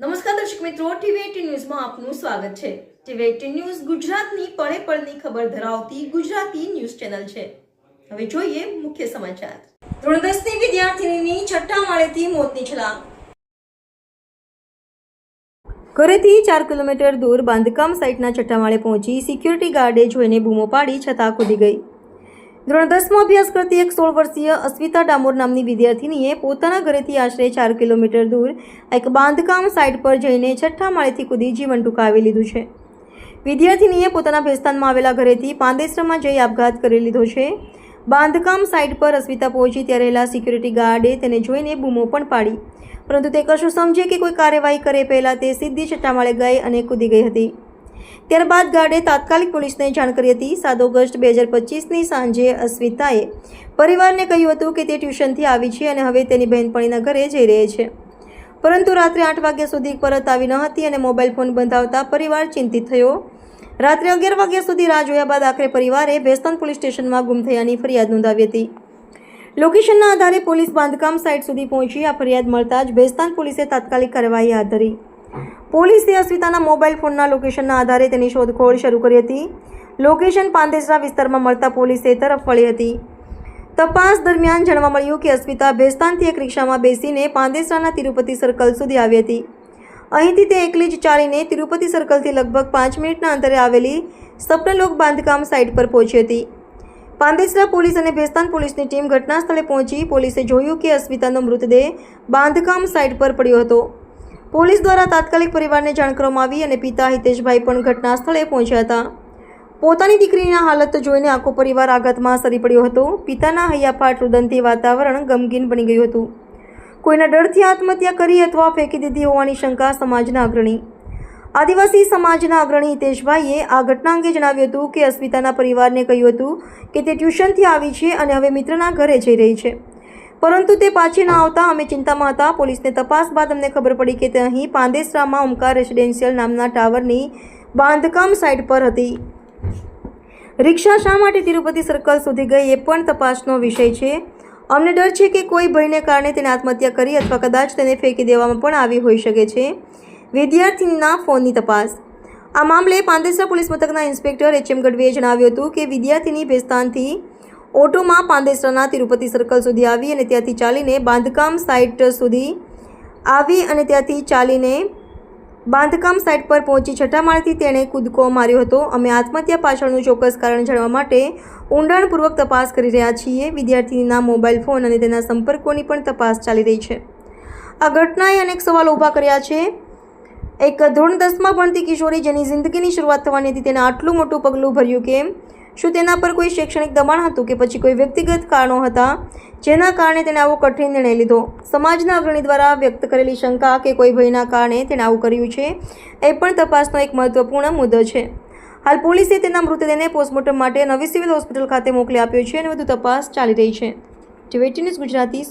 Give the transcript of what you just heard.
નમસ્કાર દર્શક મિત્રો, ટીવી એટીન ન્યૂઝમાં આપનું સ્વાગત છે. ટીવી એટીન ન્યૂઝ ગુજરાતની પળે પળની ખબર ધરાવતી ગુજરાતી ન્યૂઝ ચેનલ છે. હવે જોઈએ મુખ્ય સમાચાર. ધોરણ દસની વિદ્યાર્થીની છઠ્ઠા માળેથી મોતની છલા ઘરેથી ચાર કિલોમીટર દૂર બાંધકામ સાઇટના છઠ્ઠા માળે પહોંચી સિક્યુરિટી ગાર્ડે જોઈને બૂમો પાડી છતાં કૂદી ગઈ. ધોરણ દસમાં અભ્યાસ કરતી એક સોળ વર્ષીય અસ્મિતા ડામોર નામની વિદ્યાર્થીનીએ પોતાના ઘરેથી આશરે ચાર કિલોમીટર દૂર એક બાંધકામ સાઇટ પર જઈને છઠ્ઠા માળેથી કૂદી જીવન ટૂંકાવી લીધું છે. વિદ્યાર્થીનીએ પોતાના ભેસ્તાનમાં આવેલા ઘરેથી પાંદેસરામાં જઈ આપઘાત કરી લીધો છે. બાંધકામ સાઇટ પર અસ્મિતા પહોંચી ત્યારે રહેલા સિક્યુરિટી ગાર્ડે તેને જોઈને બૂમો પણ પાડી. પરંતુ તે કશું સમજે કે કોઈ કાર્યવાહી કરે પહેલાં તે સીધી માળે ગઈ અને કૂદી ગઈ હતી. ત્યારબાદ ગાર્ડે તાત્કાલિક પોલીસને જાણ કરી હતી. સાત ઓગસ્ટ બે હજાર પચીસની સાંજે અસ્મિતાએ પરિવારને કહ્યું હતું કે તે ટ્યુશનથી આવી છે અને હવે તેની બહેનપણીના ઘરે જઈ રહી છે. પરંતુ રાત્રે આઠ વાગ્યા સુધી પરત આવી ન હતી અને મોબાઈલ ફોન બંધાવતા પરિવાર ચિંતિત થયો. રાત્રે અગિયાર વાગ્યા સુધી રાહ જોયા બાદ આખરે પરિવારે ભેસ્તાન પોલીસ સ્ટેશનમાં ગુમ થયાની ફરિયાદ નોંધાવી હતી. લોકેશનના આધારે પોલીસ બાંધકામ સાઇટ સુધી પહોંચી આ ફરિયાદ મળતા જ ભેસ્તાન પોલીસે તાત્કાલિક કાર્યવાહી હાથ ધરી. પોલીસે અસ્મિતાના મોબાઈલ ફોનના લોકેશનના આધારે તેની શોધખોળ શરૂ કરી હતી. લોકેશન પાંદેસરા વિસ્તારમાં મળતા પોલીસે તરફ વળી હતી. તપાસ દરમિયાન જાણવા મળ્યું કે અસ્મિતા ભેસ્તાનથી એક રિક્ષામાં બેસીને પાંદેસરાના તિરુપતિ સર્કલ સુધી આવી હતી. અહીંથી તે એકલી જ ચાલીને તિરુપતિ સર્કલથી લગભગ પાંચ મિનિટના અંતરે આવેલી સપનલોક બાંધકામ સાઇટ પર પહોંચી હતી. પાંદેસરા પોલીસ અને ભેસ્તાન પોલીસની ટીમ ઘટના સ્થળે પહોંચી પોલીસે જોયું કે અસ્મિતાનો મૃતદેહ બાંધકામ સાઇટ પર પડ્યો હતો. પોલીસ દ્વારા તાત્કાલિક પરિવારને જાણ કરવામાં આવી અને પિતા હિતેશભાઈ પણ ઘટના સ્થળે પહોંચ્યા હતા. પોતાની દીકરીના હાલત જોઈને આખો પરિવાર આઘાતમાં સરી પડ્યો હતો. પિતાના હૈયાફાટ રુદનથી વાતાવરણ ગમગીન બની ગયું હતું. કોઈના ડરથી આત્મહત્યા કરી અથવા ફેંકી દીધી હોવાની શંકા સમાજના અગ્રણી. આદિવાસી સમાજના અગ્રણી હિતેશભાઈએ આ ઘટના અંગે જણાવ્યું હતું કે અસ્મિતાના પરિવારને કહ્યું હતું કે તે ટ્યુશનથી આવી છે અને હવે મિત્રના ઘરે જઈ રહી છે. પરંતુ તે પાછી ન આવતા અમે ચિંતામાં હતા. પોલીસને તપાસ બાદ અમને ખબર પડી કે તે અહીં પાંદેસરામાં ઓમકાર રેસિડેન્શિયલ નામના ટાવરની બાંધકામ સાઇટ પર હતી. રિક્ષા શા માટે તિરુપતિ સર્કલ સુધી ગઈ એ પણ તપાસનો વિષય છે. અમને ડર છે કે કોઈ ભયને કારણે તેને આત્મહત્યા કરી અથવા કદાચ તેને ફેંકી દેવામાં પણ આવી હોઈ શકે છે. વિદ્યાર્થીનીના ફોનની તપાસ. આ મામલે પાંદેસરા પોલીસ મથકના ઇન્સ્પેક્ટર એચ એમ ગઢવીએ જણાવ્યું હતું કે વિદ્યાર્થીની ભેસ્તાનથી ઓટોમાં પાંદેસરાના તિરુપતિ સર્કલ સુધી આવી અને ત્યાંથી ચાલીને બાંધકામ સાઇટ સુધી આવી અને ત્યાંથી ચાલીને બાંધકામ સાઇટ પર પહોંચી છઠ્ઠા માળથી તેણે કૂદકો માર્યો હતો. અમે આત્મહત્યા પાછળનું ચોક્કસ કારણ જાણવા માટે ઊંડાણપૂર્વક તપાસ કરી રહ્યા છીએ. વિદ્યાર્થીના મોબાઈલ ફોન અને તેના સંપર્કોની પણ તપાસ ચાલી રહી છે. આ ઘટનાએ અનેક સવાલો ઊભા કર્યા છે. એક ધોરણ દસમાં ભણતી કિશોરી જેની જિંદગીની શરૂઆત થવાની હતી, તેને આટલું મોટું પગલું ભર્યું કેમ? શું તેના પર કોઈ શૈક્ષણિક દબાણ હતું કે પછી કોઈ વ્યક્તિગત કારણો હતા? જેના કારણે તેણે આવો કઠિન નિર્ણય લીધો? સમાજના અગ્રણી દ્વારા વ્યક્ત કરેલી શંકા કે કોઈ ભયના કારણે તેણે આવું કર્યું છે? એ પણ તપાસનો એક મહત્વપૂર્ણ મુદ્દો છે. હાલ પોલીસે તેના મૃતદેહને પોસ્ટમોર્ટમ માટે નવી સિવિલ હોસ્પિટલ ખાતે મોકલી આપ્યો છે અને વધુ તપાસ ચાલી રહી છે. TV news Gujarati